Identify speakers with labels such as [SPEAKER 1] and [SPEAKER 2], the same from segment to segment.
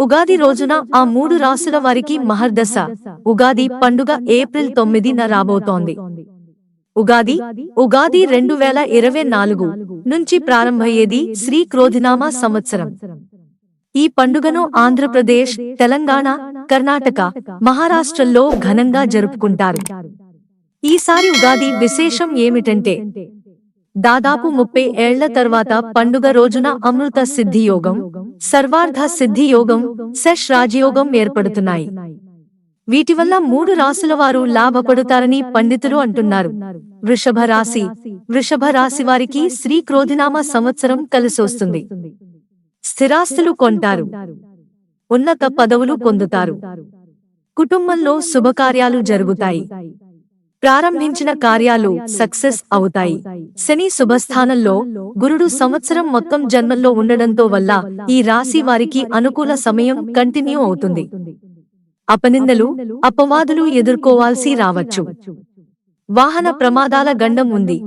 [SPEAKER 1] ఉగాది రోజున ఆ మూడు రాసుల వారికి మహర్దశ. ఉగాది పండుగ ఏప్రిల్ తొమ్మిదిన రాబోతోంది. ఉగాది ఉగాది రెండు వేల ఇరవై నాలుగు నుంచి ప్రారంభమయ్యేది శ్రీ క్రోధినామ సంవత్సరం. ఈ పండుగను ఆంధ్రప్రదేశ్ తెలంగాణ కర్ణాటక మహారాష్ట్రల్లో ఘనంగా జరుపుకుంటారు. ఈసారి ఉగాది విశేషం ఏమిటంటే దాదాపు ముప్పై ఏళ్ళ తర్వాత పండుగ రోజున అమృత సిద్ధి యోగం సర్వార్థ సిద్ధి యోగం శష్ రాజయోగం ఏర్పడుతున్నాయి. వీటి వల్ల మూడు రాసుల వారు లాభపడుతారని పండితులు అంటున్నారు. వృషభ రాశి వృషభ రాశి వారికి శ్రీ క్రోధినామ సంవత్సరం కలిసొస్తుంది. స్థిరాస్తులు కొంటారు. ఉన్నత పదవులు పొందుతారు. కుటుంబంలో శుభకార్యాలు జరుగుతాయి. ప్రారంభించిన కార్యాలు సక్సెస్ అవుతాయి. శని శుభస్థానంలో గురుడు సంవత్సరం మొత్తం జన్మల్లో ఉండడంతో వల్ల ఈ రాశి వారికి అనుకూల సమయం కంటిన్యూ అవుతుంది. అపనిందలు అపవాదులు ఎదుర్కోవాల్సి రావచ్చు. వాహన ప్రమాదాల గండం ఉంది.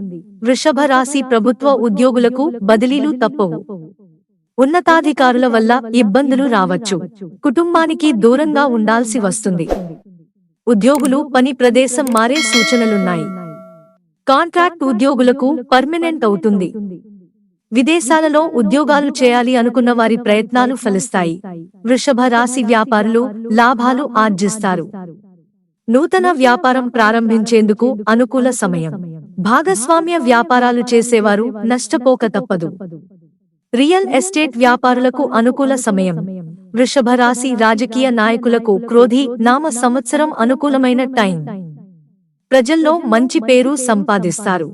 [SPEAKER 1] వృషభ రాశి ప్రభుత్వ ఉద్యోగులకు బదిలీలు తప్పవు. ఉన్నతాధికారుల వల్ల ఇబ్బందులు రావచ్చు. కుటుంబానికి దూరంగా ఉండాల్సి వస్తుంది. ఉద్యోగులు పని ప్రదేశం మారే సూచనలున్నాయి. కాంట్రాక్ట్ ఉద్యోగులకు పర్మనెంట్ అవుతుంది. విదేశాలలో ఉద్యోగాలు చేయాలి అనుకున్న వారి ప్రయత్నాలు ఫలిస్తాయి. వృషభ రాశి వ్యాపారులు లాభాలు ఆర్జిస్తారు. నూతన వ్యాపారం ప్రారంభించేందుకు అనుకూల సమయం. భాగస్వామ్య వ్యాపారాలు చేసేవారు నష్టపోక తప్పదు. రియల్ ఎస్టేట్ వ్యాపారులకు అనుకూల సమయం. వృషభ రాశి రాజకీయ నాయకులకు క్రోధి నామ సంవత్సరం అనుకూలమైన టైం. ప్రజల్లో మంచి పేరు సంపాదిస్తారు.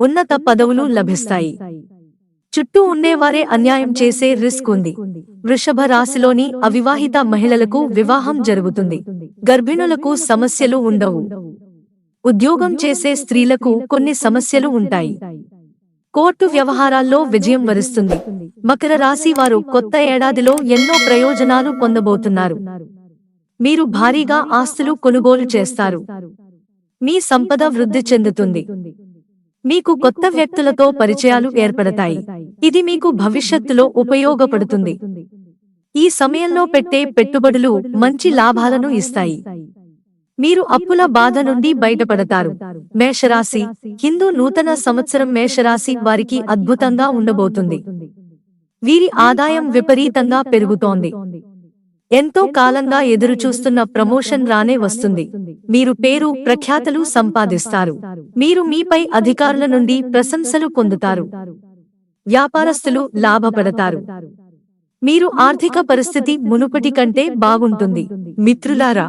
[SPEAKER 1] ఉన్నత పదవులు లభిస్తాయి. చుట్టూ ఉండేవారే అన్యాయం చేసే రిస్క్ ఉంది. వృషభ రాశిలోని అవివాహిత మహిళలకు వివాహం జరుగుతుంది. గర్భిణులకు సమస్యలు ఉండవు. ఉద్యోగం చేసే స్త్రీలకు కొన్ని సమస్యలు ఉంటాయి. కోర్టు వ్యవహారాల్లో విజయం వరిస్తుంది. మకర రాశి వారు కొత్త ఏడాదిలో ఎన్నో ప్రయోజనాలు పొందబోతున్నారు. మీరు భారీగా ఆస్తులు కొనుగోలు చేస్తారు. మీ సంపద వృద్ధి చెందుతుంది. మీకు కొత్త వ్యక్తులతో పరిచయాలు ఏర్పడతాయి. ఇది మీకు భవిష్యత్తులో ఉపయోగపడుతుంది. ఈ సమయంలో పెట్టే పెట్టుబడులు మంచి లాభాలను ఇస్తాయి. మీరు అప్పుల బాధ నుండి బయటపడతారు. మేషరాశి హిందూ నూతన సంవత్సరం మేషరాశి వారికి అద్భుతంగా ఉండబోతుంది. వీరి ఆదాయం విపరీతంగా పెరుగుతోంది. ఎంతో కాలంగా ఎదురుచూస్తున్న ప్రమోషన్ రానే వస్తుంది. మీరు పేరు ప్రఖ్యాతలు సంపాదిస్తారు. మీరు మీపై అధికారుల నుండి ప్రశంసలు పొందుతారు. వ్యాపారస్తులు లాభపడతారు. మీరు ఆర్థిక పరిస్థితి మునుపటి కంటే బాగుంటుంది. మిత్రులారా